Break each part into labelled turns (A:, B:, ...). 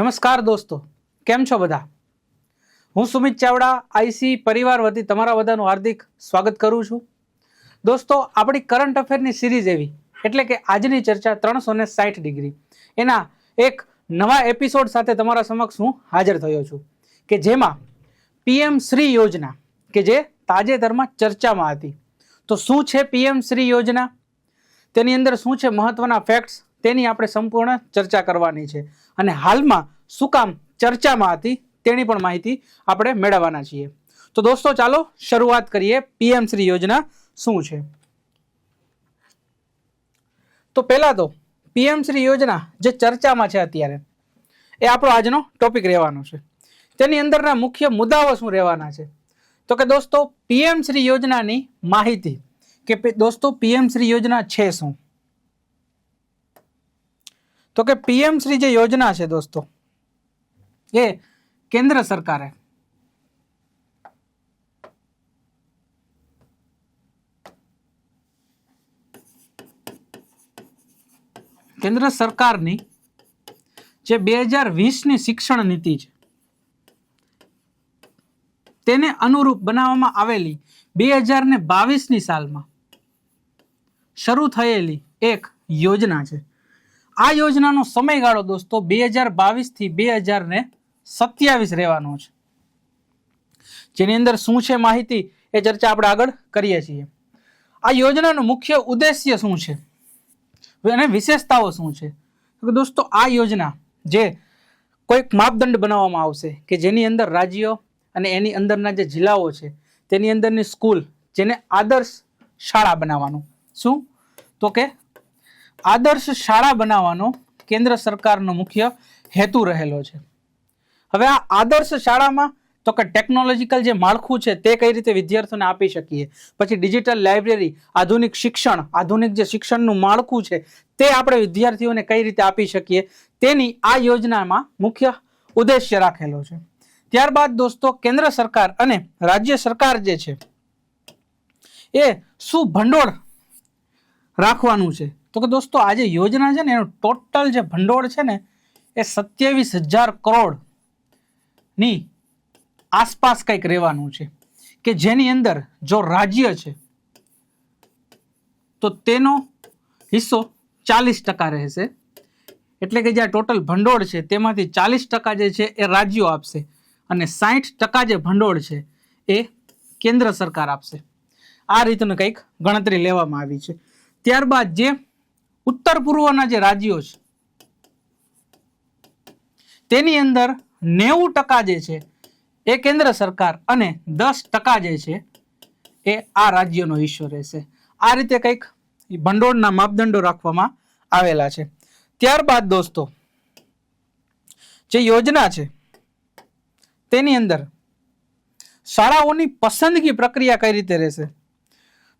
A: નમસ્કાર દોસ્તો, કેમ છો બધા? હું સુમિત ચાવડા, આઈસી પરિવાર વતી તમારા બધાનું હાર્દિક સ્વાગત કરું છું. દોસ્તો, આપણી કરંટ અફેરની સિરીઝ એવી, એટલે કે આજની ચર્ચા ત્રણસો ને સાઠ ડિગ્રી. એના એક નવા એપિસોડ સાથે તમારા સમક્ષ હું હાજર થયો છું, કે જેમાં પીએમ શ્રી યોજના, કે જે તાજેતરમાં ચર્ચામાં હતી. તો શું છે પીએમ શ્રી યોજના? તેની અંદર શું છે મહત્વના ફેક્ટ્સ તેની આપણે સંપૂર્ણ ચર્ચા કરવાની છે. અને હાલમાં શું કામ ચર્ચામાં હતી તેની પણ માહિતી આપણે મેળવવાના છીએ. તો દોસ્તો, ચાલો શરૂઆત કરીએ પીએમ શ્રી યોજના શું છે? તો પહેલાં તો પીએમ શ્રી યોજના જે ચર્ચામાં છે અત્યારે, એ આપણો આજનો ટોપિક રહેવાનો છે. તેની અંદરના મુખ્ય મુદ્દાઓ શું રહેવાના છે? તો કે દોસ્તો, પીએમ શ્રી યોજનાની માહિતી, કે દોસ્તો, પીએમ શ્રી યોજના છે શું? તો કે પીએમ જે યોજના છે દોસ્તો, એ કેન્દ્ર સરકારે. કેન્દ્ર સરકારની જે બે હજાર વીસની શિક્ષણ નીતિ છે, તેને અનુરૂપ બનાવવામાં આવેલી બે હજાર ને બાવીસની સાલમાં શરૂ થયેલી એક યોજના છે. આ યોજનાનો સમયગાળો દોસ્તો બે હજાર બાવીસથી બે હજાર ને સત્યાવીસ રહેવાનો છે. જેની અંદર શું છે માહિતી એ ચર્ચા આપણે આગળ કરીએ છીએ. આ યોજનાનો મુખ્ય ઉદ્દેશ્ય શું છે? અને વિશેષતાઓ શું છે? દોસ્તો આ યોજના જે કોઈક માપદંડ બનાવવામાં આવશે કે જેની અંદર રાજ્યો અને એની અંદરના જે જિલ્લાઓ છે તેની અંદરની સ્કૂલ જેને આદર્શ શાળા બનાવવાનું. શું? તો કે આદર્શ શાળા બનાવવાનો કેન્દ્ર સરકારનો મુખ્ય હેતુ રહેલો છે. હવે આ આદર્શ શાળામાં તો કે ટેકનોલોજીકલ જે માળખું છે તે કઈ રીતે વિદ્યાર્થીઓને આપી શકીએ? પછી ડિજિટલ લાઇબ્રેરી આધુનિક શિક્ષણ, આધુનિક જે શિક્ષણનું માળખું છે તે આપણે વિદ્યાર્થીઓને કઈ રીતે આપી શકીએ? તેની આ યોજનામાં મુખ્ય ઉદ્દેશ્ય રાખેલો છે. ત્યારબાદ દોસ્તો, કેન્દ્ર સરકાર અને રાજ્ય સરકાર જે છે એ શું ભંડોળ રાખવાનું છે. તો કે દોસ્તો, આ જે યોજના છે ને, એનું ટોટલ જે ભંડોળ છે ને, એ સત્યાવીસ હજાર કરોડની આસપાસ કંઈક રહેવાનું છે. કે જેની અંદર જો રાજ્ય છે, તો તેનો હિસ્સો ચાલીસ ટકા રહેશે. એટલે કે જે ટોટલ ભંડોળ છે, તેમાંથી ચાલીસ ટકા જે છે, એ રાજ્યો આપશે અને સાઠ ટકા જે ભંડોળ છે, એ કેન્દ્ર સરકાર આપશે. આ રીતનું કંઈક ગણતરી લેવામાં આવી છે. ત્યારબાદ જે ઉત્તર પૂર્વના જે રાજ્યો છે, તેની અંદર નેવું ટકા જે છે એ કેન્દ્ર સરકાર અને દસ ટકા જે છે એ આ રાજ્યનો હિસ્સો રહેશે. આ રીતે કંઈક ભંડોળના માપદંડો રાખવામાં આવેલા છે. ત્યારબાદ દોસ્તો, જે યોજના છે, તેની અંદર શાળાઓની પસંદગી પ્રક્રિયા કઈ રીતે રહેશે?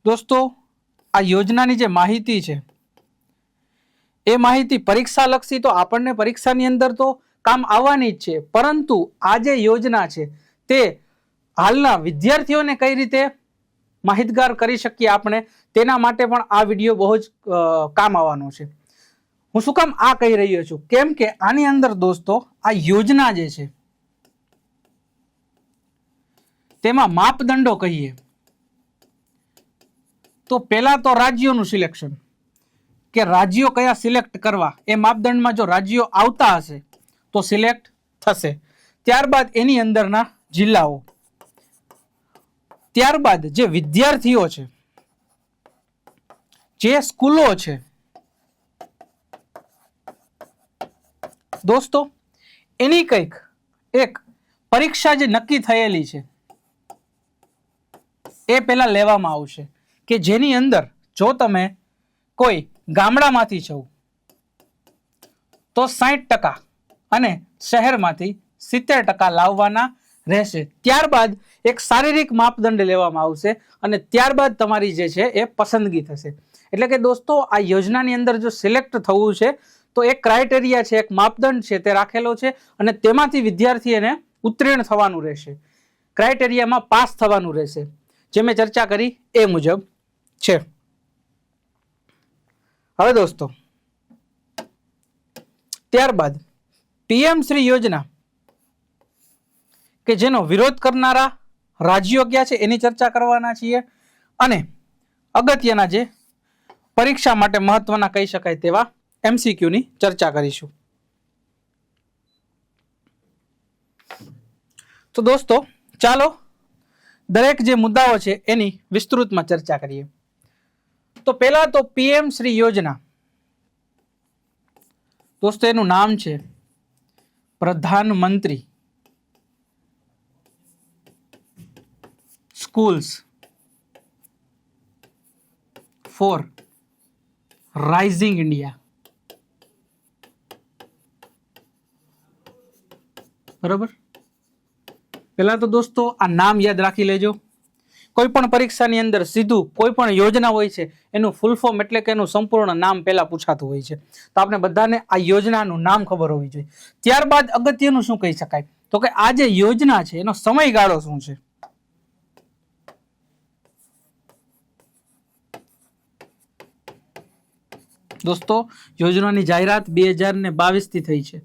A: દોસ્તો, આ યોજનાની જે માહિતી છે એ માહિતી પરીક્ષા લક્ષી તો આપણને પરીક્ષાની અંદર તો કામ આવવાની જ છે. પરંતુ આ જે યોજના છે, તે હાલના વિદ્યાર્થીઓને કઈ રીતે માહિતગાર કરી શકીએ આપણે, તેના માટે પણ આ વીડિયો બહુ જ કામ આવવાનો છે. હું શું કામ આ કહી રહ્યો છું? કેમ કે આની અંદર દોસ્તો, આ યોજના જે છે, તેમાં માપદંડો કહીએ. તો પહેલા તો રાજ્યોનું સિલેક્શન. કે રાજ્યો કયા સિલેક્ટ કરવા? એ માપદંડમાં જો રાજ્યો આવતા હશે, તો સિલેક્ટ થશે. ત્યારબાદ એની અંદરના જિલ્લાઓ. ત્યારબાદ જે વિદ્યાર્થીઓ છે, જે સ્કૂલો છે, દોસ્તો, એની કંઈક એક પરીક્ષા જે નક્કી થયેલી છે, એ પહેલાં લેવામાં આવશે કે જેની અંદર જો તમે કોઈ ગામડામાંથી જવું. તો સાઠ ટકા અને શહેરમાંથી સિત્તેર ટકા લાવવાના રહેશે. ત્યારબાદ એક શારીરિક માપદંડ લેવામાં આવશે અને ત્યારબાદ તમારી જે છે એ પસંદગી થશે. એટલે કે દોસ્તો, આ યોજનાની અંદર જો સિલેક્ટ થવું છે, તો એક ક્રાઇટેરિયા છે, એક માપદંડ છે તે રાખેલો છે અને તેમાંથી વિદ્યાર્થી એને ઉત્તીર્ણ થવાનું રહેશે. ક્રાઇટેરિયામાં પાસ થવાનું રહેશે. જે મેં ચર્ચા કરી એ મુજબ છે. હવે દોસ્તો, ત્યારબાદ પીએમ શ્રી યોજના, કે જેનો વિરોધ કરનારા રાજ્યો ક્યાં છે એની ચર્ચા કરવાના છીએ અને અગત્યના જે પરીક્ષા માટે મહત્વના કહી શકાય તેવા એમસીક્યુની ચર્ચા કરીશું. તો દોસ્તો, ચાલો દરેક જે મુદ્દાઓ છે એની વિસ્તૃતમાં ચર્ચા કરીએ. તો પહેલા તો પીએમ શ્રી યોજના. દોસ્તો, એનું નામ છે પ્રધાનમંત્રી સ્કૂલ્સ ફોર રાઇઝિંગ ઇન્ડિયા. બરોબર? પહેલા તો દોસ્તો આ નામ યાદ રાખી લેજો. કોઈ પણ પરીક્ષાની અંદર સીધું કોઈ પણ યોજના હોય છે, એનું ફૂલ એટલે કે એનું સંપૂર્ણ નામ પહેલાં પૂછાતું હોય છે. તો આપણે બધાને આ યોજનાનું નામ ખબર હોવી જોઈએ. ત્યારબાદ અગત્યનું શું કહી શકાય? તો કે આ જે યોજના છે, એનો સમયગાળો શું છે? દોસ્તો, યોજનાની જાહેરાત બે હજાર ને બાવીસથી થઈ છે.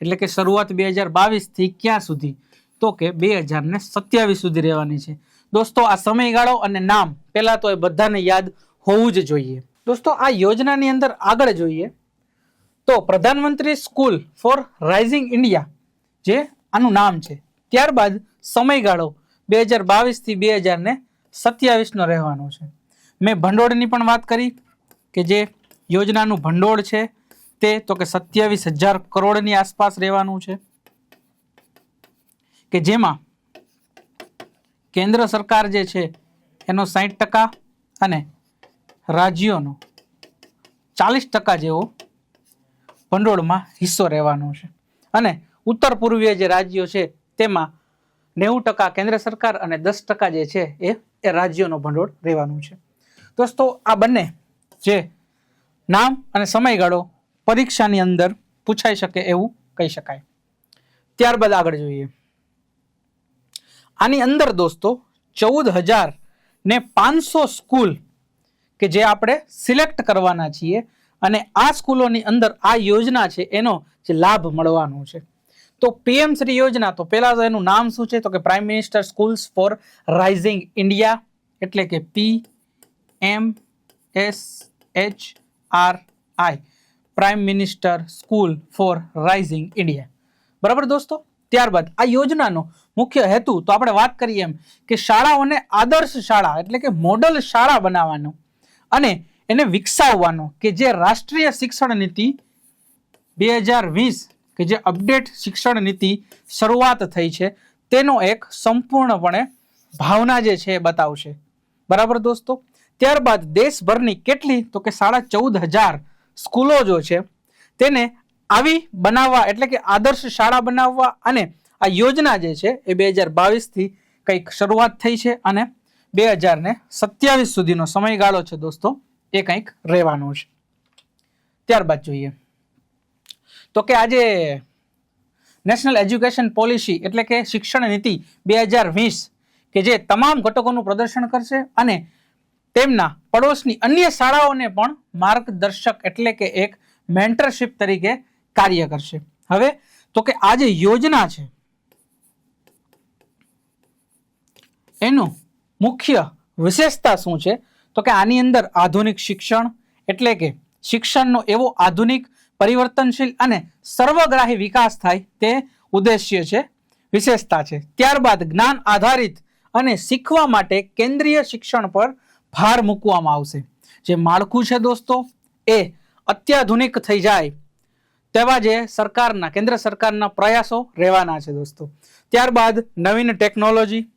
A: એટલે કે શરૂઆત બે હજાર બાવીસથી ક્યાં સુધી? તો કે બે હજાર ને સત્યાવીસ સુધી રહેવાની છે. દોસ્તો, આ સમયગાળો અને નામ પહેલાં તો એ બધાને યાદ હોવું જ જોઈએ. દોસ્તો, આ યોજનાની અંદર આગળ જોઈએ તો પ્રધાનમંત્રી સ્કૂલ ફોર રાઇઝિંગ ઇન્ડિયા, જે આનું નામ છે. ત્યારબાદ સમયગાળો બે હજાર બાવીસથી બે હજાર ને સત્યાવીસનો રહેવાનો છે. મેં ભંડોળની પણ વાત કરી કે જે યોજનાનું ભંડોળ છે તે તો કે સત્યાવીસ હજાર કરોડની આસપાસ રહેવાનું છે. કે જેમાં કેન્દ્ર સરકાર જે છે, એનો સાહીઠ ટકા અને રાજ્યોનો ચાલીસ ટકા જેવો ભંડોળમાં હિસ્સો રહેવાનો છે. અને ઉત્તર પૂર્વીય જે રાજ્યો છે, તેમાં નેવું ટકા કેન્દ્ર સરકાર અને દસ ટકા જે છે, એ એ રાજ્યોનો ભંડોળ રહેવાનું છે. દોસ્તો, આ બંને જે નામ અને સમયગાળો પરીક્ષાની અંદર પૂછાઈ શકે એવું કહી શકાય. ત્યારબાદ આગળ જોઈએ. આની અંદર દોસ્તો, ચૌદ હજાર ને પાંચસો સ્કૂલ કે જે આપણે સિલેક્ટ કરવાના છીએ અને આ સ્કૂલોની અંદર આ યોજના છે, એનો જે લાભ મળવાનો છે. તો પીએમ શ્રી યોજના, તો પહેલાં તો એનું નામ શું છે? તો કે prime minister schools for rising India એટલે કે P M S H R I prime minister school for rising India બરાબર દોસ્તો? ત્યારબાદ આ યોજનાનો મુખ્ય હેતુ તો આપણે વાત કરીએ એમ કે શાળાઓને આદર્શ શાળા એટલે કે મોડલ શાળા બનાવવાનો અને એને વિકસાવવાનો કે જે રાષ્ટ્રીય શિક્ષણ નીતિ બે હજાર વીસ કે જે અપડેટ શિક્ષણ નીતિ શરૂઆત થઈ છે તેનો એક સંપૂર્ણપણે ભાવના જે છે એ બતાવશે. બરાબર દોસ્તો? ત્યારબાદ દેશભરની કેટલી તો કે સાડા ચૌદ હજાર સ્કૂલો જો છે તેને આવી બનાવવા એટલે કે આદર્શ શાળા બનાવવા અને આ યોજના જે છે એ બે હજાર બાવીસથી કંઈક શરૂઆત થઈ છે અને બે હજાર ને સત્યાવીસ સુધીનો સમયગાળો છે દોસ્તો, એ કંઈક રહેવાનો છે. ત્યારબાદ જોઈએ. તો કે આજે નેશનલ એજ્યુકેશન પોલિસી એટલે કે શિક્ષણ નીતિ બે હજાર વીસ કે જે તમામ ઘટકોનું પ્રદર્શન કરશે અને તેમના પડોશની અન્ય શાળાઓને પણ માર્ગદર્શક એટલે કે એક મેન્ટરશિપ તરીકે કાર્ય કરશે. હવે, તો કે આ જે યોજના છે, એનું મુખ્ય વિશેષતા શું છે? તો કે આની અંદર આધુનિક શિક્ષણ, એટલે કે શિક્ષણનો એવો આધુનિક પરિવર્તનશીલ અને સર્વગ્રાહી વિકાસ થાય તે ઉદ્દેશ્ય છે, વિશેષતા છે. ત્યારબાદ જ્ઞાન આધારિત અને શીખવા માટે કેન્દ્રીય શિક્ષણ પર ભાર મૂકવામાં આવશે. જે માળખું છે દોસ્તો, એ અત્યાધુનિક થઈ જાય તેવા જે સરકારના, કેન્દ્ર સરકારના પ્રયાસો રહેવાના છે દોસ્તો. ત્યારબાદ નવીન ટેકનોલોજી,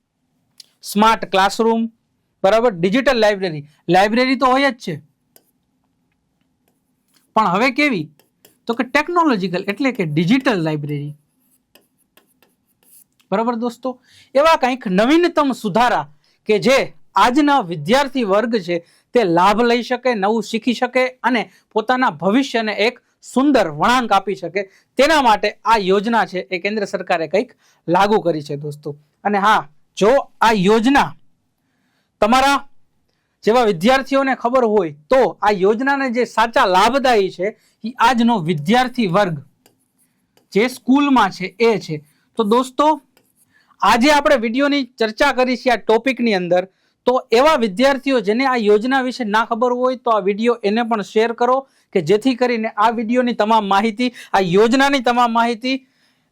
A: સ્માર્ટ ક્લાસરૂમ, બરાબર, ડિજિટલ લાઇબ્રેરી. લાઇબ્રેરી તો હોય જ છે. પણ હવે કેવી? તો કે ટેકનોલોજીકલ, એટલે કે ડિજિટલ લાઇબ્રેરી. બરાબર દોસ્તો? એવા કંઈક નવીનતમ સુધારા કે જે આજના વિદ્યાર્થી વર્ગ છે તે લાભ લઈ શકે, નવું શીખી શકે અને પોતાના ભવિષ્યને એક સુંદર વળાંક આપી શકે તેના માટે આ યોજના છે એ કેન્દ્ર સરકારે કંઈક લાગુ કરી છે દોસ્તો. અને હા, જો આ યોજના તમારા જેવા વિદ્યાર્થીઓને ખબર હોય તો આ યોજનાને જે સાચા લાભદાયી છે એ આજનો વિદ્યાર્થી વર્ગ જે સ્કૂલમાં છે એ છે. તો દોસ્તો, આજે આપણે વિડીયોની ચર્ચા કરી છે આ ટોપિકની અંદર. તો એવા વિદ્યાર્થીઓ જેને આ યોજના વિશે ના ખબર હોય તો આ વીડિયો એને પણ શેર કરો. કે જેથી કરીને આ વિડીયોની તમામ માહિતી, આ યોજનાની તમામ માહિતી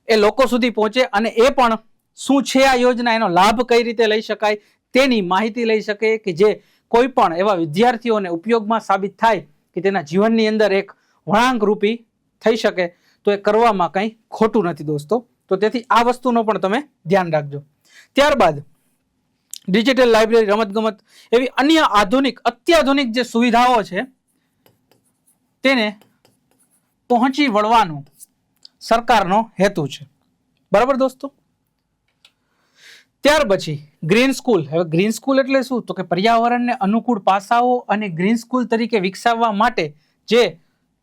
A: એ લોકો સુધી પહોંચે અને એ પણ શું છે આ યોજના, એનો લાભ કઈ રીતે લઈ શકાય તેની માહિતી લઈ શકે કે જે કોઈ પણ એવા વિદ્યાર્થીઓને ઉપયોગમાં સાબિત થાય કે તેના જીવનની અંદર એક વળાંક રૂપી થઈ શકે, તો એ કરવામાં કંઈ ખોટું નથી દોસ્તો. તો તેથી આ વસ્તુનો પણ તમે ધ્યાન રાખજો. ત્યારબાદ ડિજિટલ લાઇબ્રેરી, રમતગમત એવી અન્ય આધુનિક, અત્યાધુનિક જે સુવિધાઓ છે તેને પહોંચી વળવાનો સરકારનો હેતુ છે. બરાબર દોસ્તો? ત્યાર પછી ગ્રીન સ્કૂલ હવે ગ્રીન સ્કૂલ એટલે શું? તો કે પર્યાવરણને અનુકૂળ પાસાઓ અને ગ્રીન સ્કૂલ તરીકે વિકસાવવા માટે જે,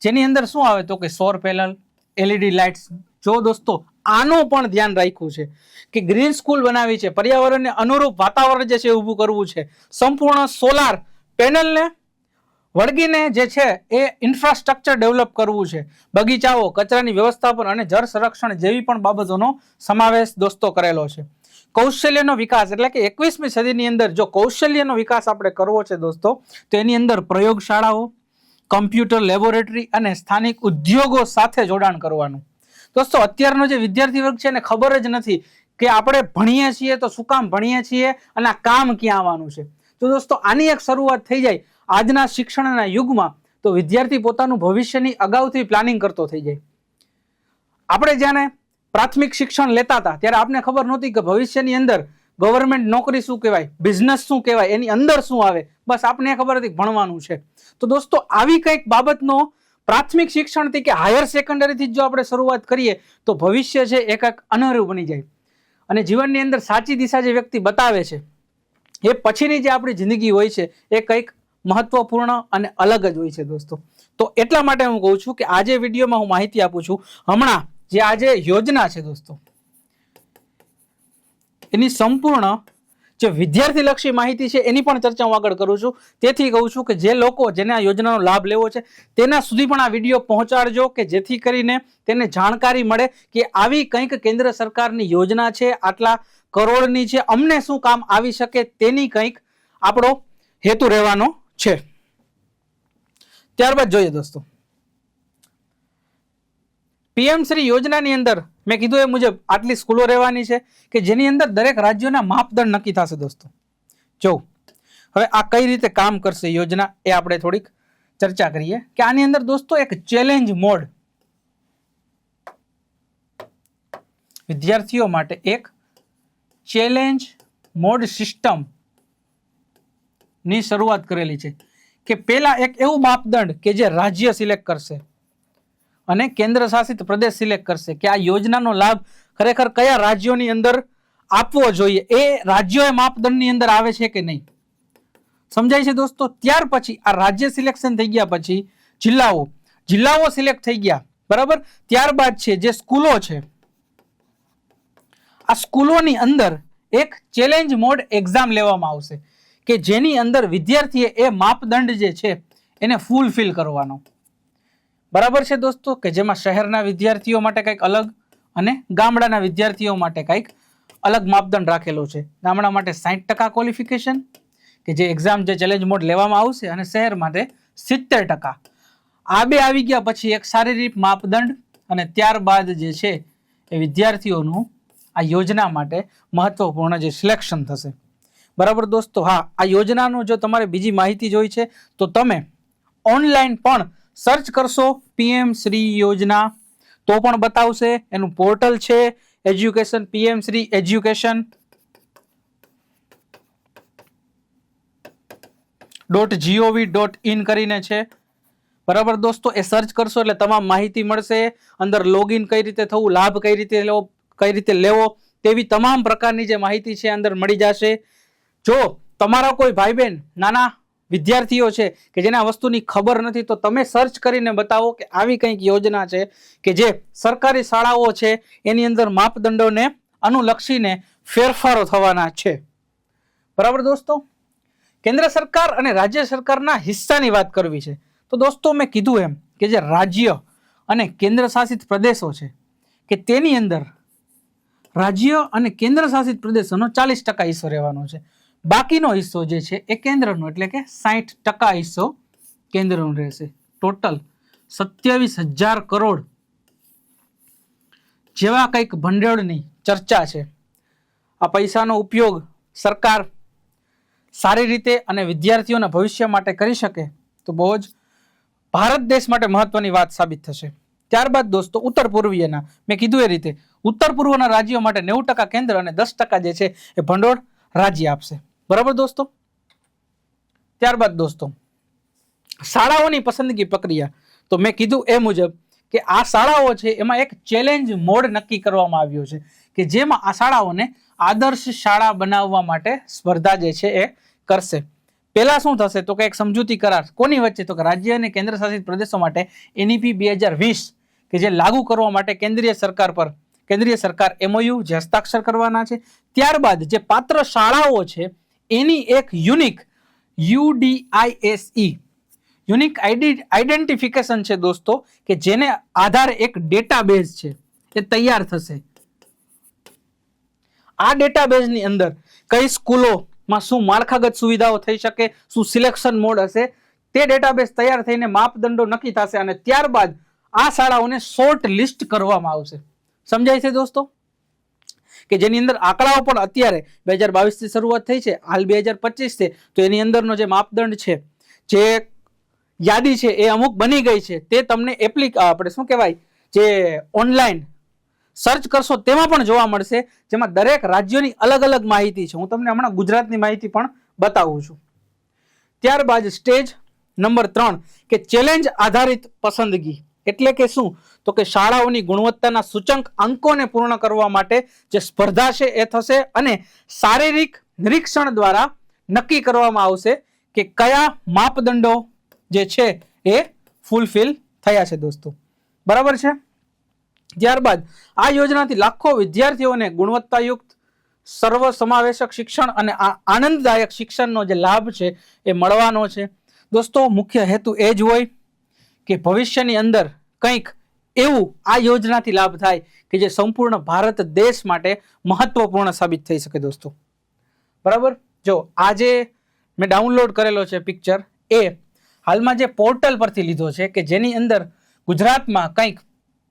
A: જેની અંદર શું આવે? તો કે સોર પેનલ એલઈડી લાઇટ્સ જો દોસ્તો, આનું પણ ધ્યાન રાખ્યું છે કે ગ્રીન સ્કૂલ બનાવી છે. પર્યાવરણને અનુરૂપ વાતાવરણ જે છે ઊભું કરવું છે. સંપૂર્ણ સોલાર પેનલને વળગીને જે છે એ ઇન્ફ્રાસ્ટ્રક્ચર ડેવલપ કરવું છે. બગીચાઓ, કચરાની વ્યવસ્થાપન અને જળ સંરક્ષણ જેવી પણ બાબતોનો સમાવેશ દોસ્તો કરેલો છે. કૌશલ્યનો વિકાસ એટલે કે એકવીસમી સદીની અંદર જો કૌશલ્યનો વિકાસ આપણે કરવો છે દોસ્તો, તો એની અંદર પ્રયોગશાળાઓ કમ્પ્યુટર લેબોરેટરી અને સ્થાનિક ઉદ્યોગો સાથે જોડાણ કરવાનું. દોસ્તો, અત્યારનો જે વિદ્યાર્થી વર્ગ છે એને ખબર જ નથી કે આપણે ભણીએ છીએ તો શું કામ ભણીએ છીએ અને આ કામ ક્યાં આવવાનું છે. તો દોસ્તો, આની એક શરૂઆત થઈ જાય. આજના શિક્ષણના યુગમાં તો વિદ્યાર્થી પોતાનું ભવિષ્યની અગાઉથી પ્લાનિંગ કરતો થઈ જાય. આપણે જ્યારે પ્રાથમિક શિક્ષણ લેતા હતા, ત્યારે આપને ખબર નહોતી કે ભવિષ્યની અંદર ગવર્મેન્ટ નોકરી શું કહેવાય બિઝનેસ શું કહેવાય, એની અંદર શું આવે, બસ આપને ખબર હતી ભણવાનું છે. તો દોસ્તો, આવી કંઈક બાબતનો પ્રાથમિક શિક્ષણથી કે હાયર સેકન્ડરીથી જો આપણે શરૂઆત કરીએ, તો ભવિષ્ય છે એ કંઈક અનહરું બની જાય. અને જીવનની અંદર સાચી દિશા જે વ્યક્તિ બતાવે છે, એ પછીની જે આપણી જિંદગી હોય છે, એ કંઈક મહત્વપૂર્ણ અને અલગ જ હોય છે દોસ્તો. તો એટલા માટે હું કહું છું કે આજે વિડીયોમાં હું માહિતી આપું છું. હમણાં જે આજે યોજના છે દોસ્તો, એની સંપૂર્ણ જે વિદ્યાર્થીલક્ષી માહિતી છે એની પણ ચર્ચા હું આગળ કરું છું. તેથી કહું છું કે જે લોકો જેને આ યોજનાનો લાભ લેવો છે, તેના સુધી પણ આ વીડિયો પહોંચાડજો કે જેથી કરીને તેને જાણકારી મળે કે આવી કંઈક કેન્દ્ર સરકારની યોજના છે, આટલા કરોડની છે, અમને શું કામ આવી શકે તેની કંઈક આપણો હેતુ રહેવાનો છે. ત્યારબાદ જોઈએ દોસ્તો. પીએમ શ્રી યોજનાની અંદર મેં કીધું એ મુજબ આટલી સ્કૂલો રહેવાની છે કે જેની અંદર દરેક રાજ્યોના માપદંડ નક્કી થશે દોસ્તો. જો, હવે આ કઈ રીતે કામ કરશે યોજના એ આપણે થોડીક ચર્ચા કરીએ કે આની અંદર દોસ્તો એક ચેલેન્જ મોડ વિદ્યાર્થીઓ માટે એક ચેલેન્જ મોડ સિસ્ટમ ની શરૂઆત કરેલી છે કે પહેલાં એક એવું માપદંડ કે જે રાજ્ય સિલેક્ટ કરશે અને કેન્દ્ર શાસિત પ્રદેશ સિલેક્ટ કરશે કે આ યોજનાનો લાભ ખરેખર કયા રાજ્યોની અંદર આપવો જોઈએ એ રાજ્યો માપદંડની અંદર આવે છે કે નહીં? સમજાય છે દોસ્તો? ત્યાર પછી આ રાજ્ય સિલેક્શન થઈ ગયા પછી જિલ્લાઓ જિલ્લાઓ સિલેક્ટ થઈ ગયા, બરાબર? ત્યારબાદ છે જે સ્કૂલો છે. આ સ્કૂલોની અંદર એક ચેલેન્જ મોડ એક્ઝામ લેવામાં આવશે. કે જેની અંદર વિદ્યાર્થીએ એ માપદંડ જે છે એને ફૂલફિલ કરવાનો. બરાબર છે દોસ્તો? કે જેમાં શહેરના વિદ્યાર્થીઓ માટે કંઈક અલગ અને ગામડાના વિદ્યાર્થીઓ માટે કંઈક અલગ માપદંડ રાખેલો છે. ગામડા માટે સાઠ ટકા ક્વોલિફિકેશન કે જે એક્ઝામ જે ચેલેન્જ મોડ લેવામાં આવશે અને શહેર માટે સિત્તેર ટકા. આ બે આવી ગયા પછી એક શારીરિક માપદંડ અને ત્યારબાદ જે છે એ વિદ્યાર્થીઓનું આ યોજના માટે મહત્વપૂર્ણ જે સિલેક્શન થશે. બરાબર દોસ્તો? હા, આ યોજનાનું જો તમારે બીજી માહિતી જોઈ છે, તો તમે ઓનલાઈન પણ સર્ચ કરશો પીએમ શ્રી યોજના. તો પણ બતાવશે, એનું પોર્ટલ છે education PM Shri education dot GOV dot in કરીને છે. બરાબર દોસ્તો, એ સર્ચ કરશો એટલે તમામ માહિતી મળશે, અંદર લોગિન કઈ રીતે થવું, લાભ કઈ રીતે લેવો, કઈ રીતે લેવો, તેવી તમામ પ્રકારની જે માહિતી છે અંદર મળી જશે. જો તમારા કોઈ ભાઈ બહેન નાના વિદ્યાર્થીઓ છે કે જેને આ વસ્તુની ખબર નથી, તો તમે સર્ચ કરીને બતાવો કે આવી કંઈક યોજના છે કે જે સરકારી શાળાઓ છે, એની અંદર માપદંડોને અનુલક્ષીને ફેરફારો થવાના છે. બરાબર દોસ્તો? કેન્દ્ર સરકાર અને રાજ્ય સરકારના હિસ્સાની વાત કરવી છે. તો દોસ્તો, મેં કીધું એમ કે જે રાજ્ય અને કેન્દ્ર શાસિત પ્રદેશો છે, કે તેની અંદર રાજ્ય અને કેન્દ્ર શાસિત પ્રદેશોનો ચાલીસ ટકા હિસ્સો રહેવાનો છે. બાકીનો હિસ્સો જે છે એ કેન્દ્રનો, એટલે કે સાહીઠ ટકા હિસ્સો કેન્દ્રનો રહેશે. ટોટલ સત્યાવીસ હજાર કરોડ જેવા કંઈક ભંડોળની ચર્ચા છે. આ પૈસાનો ઉપયોગ સરકાર સારી રીતે અને વિદ્યાર્થીઓના ભવિષ્ય માટે કરી શકે તો બહુ જ ભારત દેશ માટે મહત્વની વાત સાબિત થશે. ત્યારબાદ દોસ્તો, ઉત્તર પૂર્વીયના, મેં કીધું એ રીતે, ઉત્તર પૂર્વના રાજ્યો માટે નેવું ટકા કેન્દ્ર અને દસ ટકા જે છે એ ભંડોળ રાજ્ય આપશે. બરાબર દોસ્તો? ત્યારબાદ દોસ્તો, શાળાઓની પસંદગી પ્રક્રિયા. તો મેં કીધું એ મુજબ કે આ શાળાઓ છે એમાં એક ચેલેન્જ મોડ નક્કી કરવામાં આવ્યો છે કે જેમાં આ શાળાઓને આદર્શ શાળા બનાવવા માટે સ્પર્ધા જે છે એ કરશે. પહેલા શું થશે? તો કે એક સમજૂતી કરાર. કોની વચ્ચે? તો કે રાજ્ય અને કેન્દ્ર શાસિત પ્રદેશો માટે એનઈપી બે હજાર વીસ કે જે લાગુ કરવા માટે કેન્દ્રીય સરકાર પર, કેન્દ્રીય સરકાર એમઓયુ જે હસ્તાક્ષર કરવાના છે. ત્યારબાદ જે પાત્ર શાળાઓ છે એની એક યુનિક યુડીઆઈએસઈ યુનિક આઈડેન્ટિફિકેશન છે દોસ્તો, કે જેને આધારે એક ડેટાબેઝ છે, એ તૈયાર થશે. આ ડેટાબેઝની અંદર કઈ સ્કૂલોમાં શું માળખાગત સુવિધાઓ થઈ શકે, શું સિલેક્શન મોડ હશે, તે ડેટાબેઝ તૈયાર થઈને માપદંડો નક્કી થશે અને ત્યારબાદ આ શાળાઓને શોર્ટ લિસ્ટ કરવામાં આવશે. સમજાય છે દોસ્તો? કે જેની અંદર આંકડાઓ પણ અત્યારે બે હજાર બાવીસથી શરૂઆત થઈ છે, હાલ બે હજાર પચીસ તો એની અંદરનો જે માપદંડ છે, જે યાદી છે, એ અમુક બની ગઈ છે. તે તમને એપ્લિક આપણે શું કહેવાય, જે ઓનલાઈન સર્ચ કરશો તેમાં પણ જોવા મળશે, જેમાં દરેક રાજ્યોની અલગ અલગ માહિતી છે. હું તમને હમણાં ગુજરાતની માહિતી પણ બતાવું છું. ત્યારબાદ સ્ટેજ નંબર ત્રણ, કે ચેલેન્જ આધારિત પસંદગી. એટલે કે શું? તો કે શાળાઓની ગુણવત્તાના સૂચક અંકોને પૂર્ણ કરવા માટે જે સ્પર્ધા છે એ થશે અને શારીરિક નિરીક્ષણ દ્વારા નક્કી કરવામાં આવશે કે કયા માપદંડો જે છે એ ફૂલફિલ થયા છે દોસ્તો. બરાબર છે? ત્યારબાદ આ યોજનાથી લાખો વિદ્યાર્થીઓને ગુણવત્તાયુક્ત સર્વસમાવેશક શિક્ષણ અને આનંદદાયક શિક્ષણનો જે લાભ છે એ મળવાનો છે. દોસ્તો, મુખ્ય હેતુ એ જ હોય કે ભવિષ્યની અંદર કંઈક એવું આ યોજનાથી લાભ થાય કે જે સંપૂર્ણ ભારત દેશ માટે મહત્વપૂર્ણ સાબિત થઈ શકે દોસ્તો. બરાબર? જો આજે મેં ડાઉનલોડ કરેલો છે પિક્ચર એ હાલમાં જે પોર્ટલ પરથી લીધો છે કે જેની અંદર ગુજરાતમાં કંઈક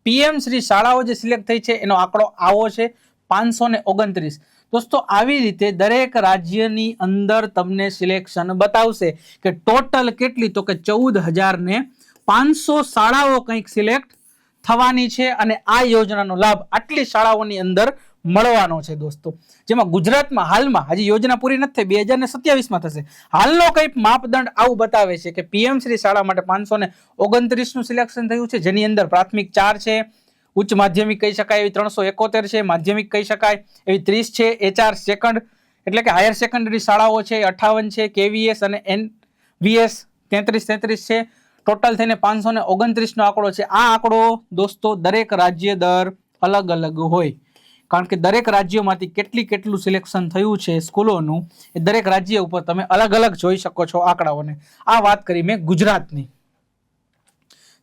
A: પીએમ શ્રી શાળાઓ જે સિલેક્ટ થઈ છે એનો આંકડો આવો છે પાંચસો ને ઓગણત્રીસ. દોસ્તો, આવી રીતે દરેક રાજ્યની અંદર તમને સિલેક્શન બતાવશે કે ટોટલ કેટલી? તો કે ચૌદ હજાર ને પાંચસો શાળાઓ કંઈક સિલેક્ટ થવાની છે અને આ યોજનાનો લાભ આટલી શાળાઓની અંદર મળવાનો છે દોસ્તો. જેમાં ગુજરાતમાં હાલમાં, હજી યોજના પૂરી નથી થઈ, બે હજાર ને સત્યાવીસમાં થશે. હાલનો કંઈક માપદંડ આવું બતાવે છે કે પીએમ શ્રી શાળા માટે પાંચસો ને ઓગણત્રીસનું સિલેક્શન થયું છે, જેની અંદર પ્રાથમિક ચાર છે, ઉચ્ચ માધ્યમિક કહી શકાય, એવી ત્રણસો એકોતેર છે, માધ્યમિક કહી શકાય, એવી ત્રીસ છે, એચઆર સેકન્ડ, એટલે કે હાયર સેકન્ડરી શાળાઓ છે અઠાવન છે, કેવીએસ અને એન વીએસ તેત્રીસ તેત્રીસ છે ટોટલ થઈને પાંચસો ને ઓગણત્રીસનો આંકડો છે. આ આંકડો દોસ્તો દરેક રાજ્ય દર અલગ અલગ હોય. કારણ કે દરેક રાજ્યોમાંથી કેટલી કેટલું સિલેક્શન થયું છે સ્કૂલોનું, એ દરેક રાજ્ય ઉપર તમે અલગ અલગ જોઈ શકો છો આંકડાઓને. આ વાત કરી મેં ગુજરાતની.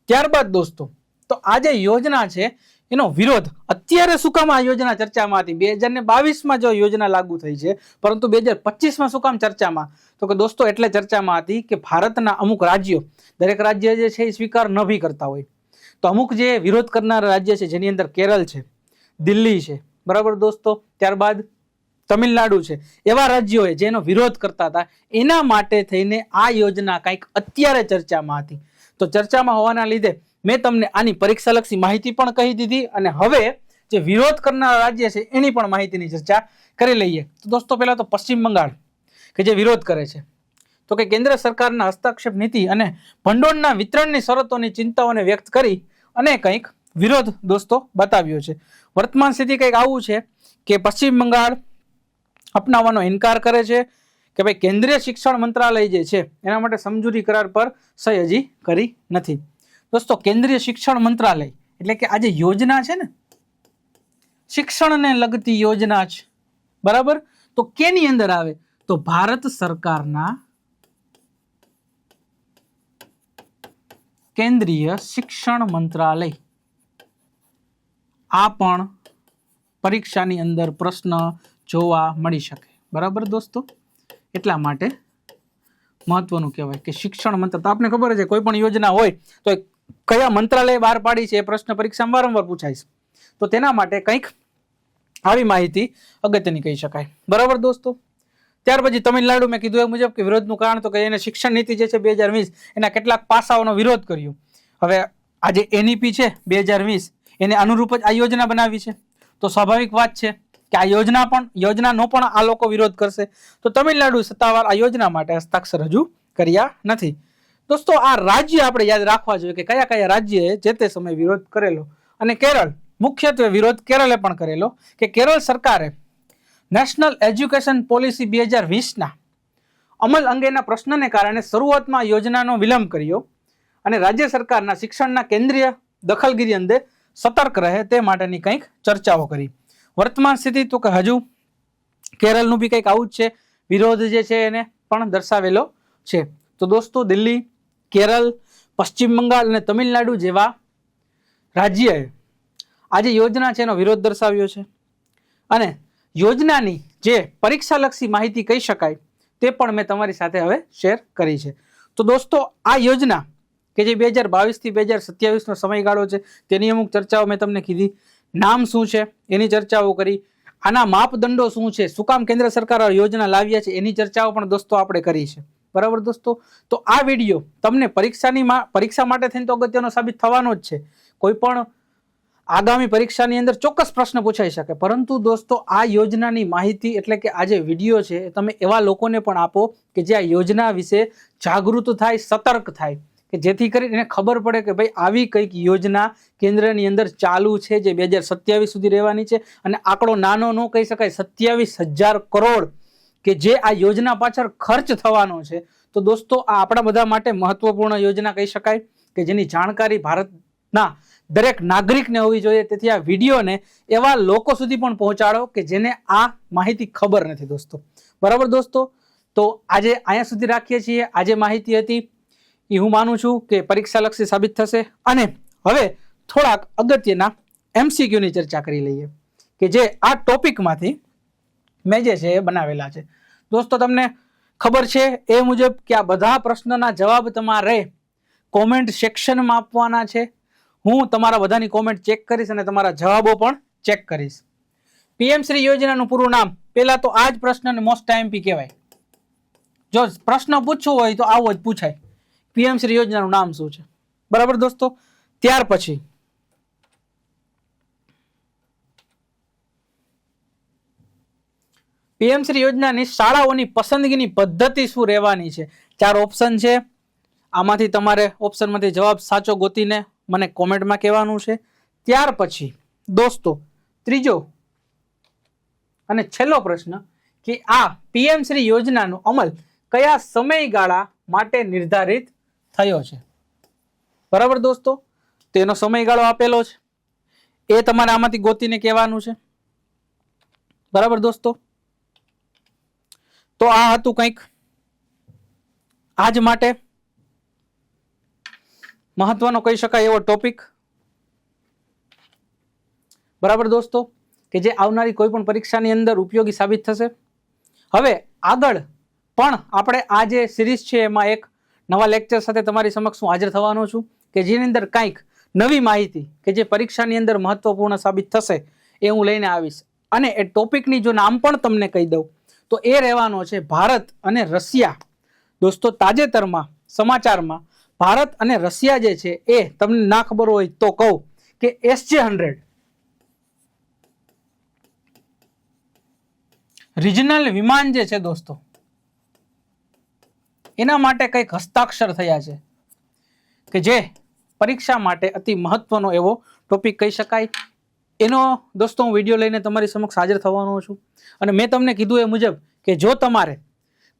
A: ત્યારબાદ દોસ્તો, તો આ જે યોજના છે એનો વિરોધ અત્યારે શું કામ આ યોજના ચર્ચામાં હતી બે હજાર ને બાવીસમાં જો યોજના લાગુ થઈ છે, પરંતુ બે હજાર પચીસમાં શું કામ ચર્ચામાં? તો કે દોસ્તો, એટલે ચર્ચામાં હતી કે ભારતના અમુક રાજ્યો, દરેક રાજ્ય જે છે એ સ્વીકાર ન બી કરતા હોય. તો અમુક જે વિરોધ કરનાર રાજ્ય છે, જેની અંદર કેરળ છે, દિલ્હી છે, બરાબર દોસ્તો? ત્યારબાદ તમિલનાડુ છે. એવા રાજ્યોએ જેનો વિરોધ કરતા હતા, એના માટે થઈને આ યોજના કંઈક અત્યારે ચર્ચામાં હતી. તો ચર્ચામાં હોવાના લીધે મેં તમને આની પરીક્ષાલક્ષી માહિતી પણ કહી દીધી અને હવે જે વિરોધ કરનાર રાજ્ય છે એની પણ માહિતીની ચર્ચા કરી લઈએ. તો દોસ્તો, પહેલાં તો પશ્ચિમ બંગાળ, કે જે વિરોધ કરે છે. તો કે કેન્દ્ર સરકારના હસ્તક્ષેપ નીતિ અને ભંડોળના વિતરણની શરતોની ચિંતાઓને વ્યક્ત કરી અને કંઈક વિરોધ દોસ્તો બતાવ્યો છે. વર્તમાન સ્થિતિ કંઈક આવું છે કે પશ્ચિમ બંગાળ અપનાવવાનો ઇનકાર કરે છે કે ભાઈ કેન્દ્રીય શિક્ષણ મંત્રાલય જે છે, એના માટે સમજૂતી કરાર પર સહી હજી કરી નથી. દોસ્તો, કેન્દ્રીય શિક્ષણ મંત્રાલય, એટલે કે આ જે યોજના છે ને, શિક્ષણને લગતી યોજના છે. બરાબર? તો કેની અંદર આવે? તો ભારત સરકારના કેન્દ્રીય શિક્ષણ મંત્રાલય. આ પણ પરીક્ષાની અંદર પ્રશ્ન જોવા મળી શકે. બરાબર દોસ્તો? એટલા માટે મહત્વનું કહેવાય કે શિક્ષણ મંત્ર, તો આપને ખબર છે, કોઈ પણ યોજના હોય, તો કયા મંત્રાલય બહાર પાડી છે એ પ્રશ્ન પરીક્ષામાં વારંવાર પૂછાય છે. તો તેના માટે કંઈક આવી માહિતી અગત્યની કહી શકાય. બરાબર દોસ્તો? ત્યાર પછી તમિલનાડુ મેં કીધું એ મુજબ કે વિરોધનું કારણ તો કે એને શિક્ષણ નીતિ જે છે બે હજાર વીસ, એના કેટલાક પાસાઓનો વિરોધ કર્યો. હવે આ જે એનઈપી છે બે હજાર વીસ, એને અનુરૂપ જ આ યોજના બનાવી છે. તો સ્વાભાવિક વાત છે કે આ યોજના પણ, યોજનાનો પણ આ લોકો વિરોધ કરશે. તો તમિલનાડુ સત્તાવાર આ યોજના માટે હસ્તાક્ષર હજુ કર્યા નથી. દોસ્તો, આ રાજ્ય આપણે યાદ રાખવા જોઈએ કે કયા કયા રાજ્યએ જે તે સમયે વિરોધ કરેલો અને કેરળ, મુખ્યત્વે વિરોધ કેરળે પણ કરેલો કે કેરળ સરકારે નેશનલ એજ્યુકેશન પોલિસી બે હજાર વીસના અમલ અંગેના પ્રશ્નને કારણે શરૂઆતમાં યોજનાનો વિલંબ કર્યો અને રાજ્ય સરકારના શિક્ષણના કેન્દ્રીય દખલગીરી અંગે સતર્ક રહે તે માટેની કંઈક ચર્ચાઓ કરી. વર્તમાન સ્થિતિ તો કે હજુ કેરળનું બી કંઈક આવું જ છે. વિરોધ જે છે એને પણ દર્શાવેલો છે. તો દોસ્તો, દિલ્હી કેરળ, પશ્ચિમ બંગાળ અને તમિલનાડુ જેવા રાજ્યએ આ જે યોજના છે એનો વિરોધ દર્શાવ્યો છે. અને યોજનાની જે પરીક્ષાલક્ષી માહિતી કહી શકાય તે પણ મેં તમારી સાથે હવે શેર કરી છે. તો દોસ્તો, આ યોજના કે જે બે હજાર બાવીસથી બે હજાર સત્યાવીસનો સમયગાળો છે, તેની અમુક ચર્ચાઓ મેં તમને કીધી. નામ શું છે? એની ચર્ચાઓ કરી. આના માપદંડો શું છે? શું કામ કેન્દ્ર સરકાર યોજના લાવ્યા છે? એની ચર્ચાઓ પણ દોસ્તો આપણે કરી છે. બરાબર દોસ્તો? તો આ વીડિયો તમને પરીક્ષાની પરીક્ષા માટે થઈને તો અગત્યનો સાબિત થવાનો જ છે. કોઈ પણ આગામી પરીક્ષાની અંદર ચોક્કસ પ્રશ્ન પૂછાઈ શકે. પરંતુ દોસ્તો, આ યોજનાની માહિતી એટલે કે આ જે વીડિયો છે તમે એવા લોકોને પણ આપો કે જે આ યોજના વિશે જાગૃત થાય, સતર્ક થાય. કે જેથી કરીને ખબર પડે કે ભાઈ, આવી કંઈક યોજના કેન્દ્રની અંદર ચાલુ છે, જે બે હજાર સત્યાવીસ સુધી રહેવાની છે. અને આંકડો નાનો ન કહી શકાય, સત્યાવીસ હજાર કરોડ કે જે આ યોજના પાછળ ખર્ચ થવાનો છે, તો દોસ્તો આ આપણા બધા માટે મહત્વપૂર્ણ યોજના કહી શકાય કે જેની જાણકારી ભારતના દરેક નાગરિકને હોવી જોઈએ. તેથી આ વિડીયોને એવા લોકો સુધી પણ પહોંચાડો કે જેને આ માહિતી ખબર નથી દોસ્તો. બરાબર દોસ્તો? તો આજે અહીંયા સુધી રાખીએ છીએ. આજે માહિતી હતી એ હું માનું છું કે પરીક્ષાલક્ષી સાબિત થશે. અને હવે થોડાક અગત્યના એમસીક્યુની ચર્ચા કરી લઈએ કે જે આ ટોપિકમાંથી મેં જે છે એ બનાવેલા છે. દોસ્તો, તમને ખબર છે એ મુજબ કે આ બધા પ્રશ્નના જવાબ તમારે કોમેન્ટ સેક્શનમાં આપવાના છે. હું તમારા બધાની કોમેન્ટ ચેક કરીશ અને તમારા જવાબો પણ ચેક કરીશ. પીએમ શ્રી યોજનાનું પૂરું નામ. પહેલાં તો આ જ પ્રશ્નને મોસ્ટ ટાઈમપી કહેવાય. જો પ્રશ્ન પૂછવો હોય તો આવો જ પૂછાય. પીએમ શ્રી યોજનાનું નામ શું છે? બરાબર દોસ્તો? ત્યાર પછી પીએમ શ્રી યોજનાની શાળાઓની પસંદગીની પદ્ધતિ શું રહેવાની છે? ચાર ઓપ્શન છે. આમાંથી તમારે ઓપ્શનમાંથી જવાબ સાચો ગોતીને મને કોમેન્ટમાં કહેવાનું છે. ત્યાર પછી, દોસ્તો, ત્રીજો અને છેલ્લો પ્રશ્ન કે આ પીએમ શ્રી યોજનાનો અમલ કયા સમયગાળા માટે નિર્ધારિત થયો છે? બરાબર દોસ્તો? તેનો સમયગાળો આપેલો છે. એ તમારે આમાંથી ગોતીને કહેવાનું છે. બરાબર દોસ્તો? તો આ હતું કંઈક આજ માટે. મહત્વનો કહી શકાય એવો ટોપિક બરાબર દોસ્તો, કે જે આવનારી કોઈ પણ પરીક્ષાની અંદર ઉપયોગી સાબિત થશે. હવે આગળ પણ આપણે આ જે સિરીઝ છે એમાં એક નવા લેક્ચર સાથે તમારી સમક્ષ હું હાજર થવાનો છું, કે જેની અંદર કંઈક નવી માહિતી, કે જે પરીક્ષાની અંદર મહત્વપૂર્ણ સાબિત થશે એ હું લઈને આવીશ. અને એ ટોપિકની જો નામ પણ તમને કહી દઉં તો એ રહેવાનો છે ભારત અને રશિયા. દોસ્તો, તાજેતરમાં, સમાચારમાં ભારત અને રશિયા જે છે એ, તમને ના ખબર હોય તો કહું કે એસજે હંડ્રેડ રિજનલ વિમાન જે છે દોસ્તો, એના માટે કંઈક હસ્તાક્ષર થયા છે કે જે પરીક્ષા માટે અતિ મહત્વનો એવો ટોપિક કહી શકાય. એનો દોસ્તો, હું વીડિયો લઈને તમારી સમક્ષ હાજર થવાનો છું. અને મેં તમને કીધું એ મુજબ કે જો તમારે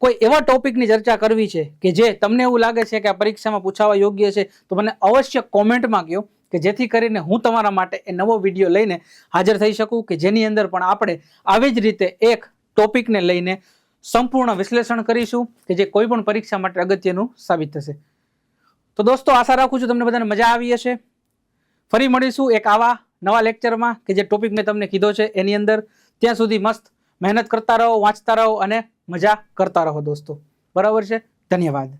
A: કોઈ એવા ટોપિકની ચર્ચા કરવી છે કે જે તમને એવું લાગે છે કે આ પરીક્ષામાં પૂછાવા યોગ્ય છે, તો મને અવશ્ય કોમેન્ટમાં કહો કે જેથી કરીને હું તમારા માટે એ નવો વીડિયો લઈને હાજર થઈ શકું કે જેની અંદર પણ આપણે આવી જ રીતે એક ટોપિકને લઈને સંપૂર્ણ વિશ્લેષણ કરીશું કે જે કોઈ પણ પરીક્ષા માટે અગત્યનું સાબિત થશે. તો દોસ્તો, આશા રાખું છું તમને બધાને મજા આવી હશે. ફરી મળીશું એક આવા નવા લેક્ચરમાં કે જે ટોપિક મેં તમને કીધો છે, એની અંદર ત્યાં સુધી મસ્ત મહેનત કરતા રહો, વાંચતા રહો અને મજા કરતા રહો દોસ્તો. બરાબર છે? ધન્યવાદ.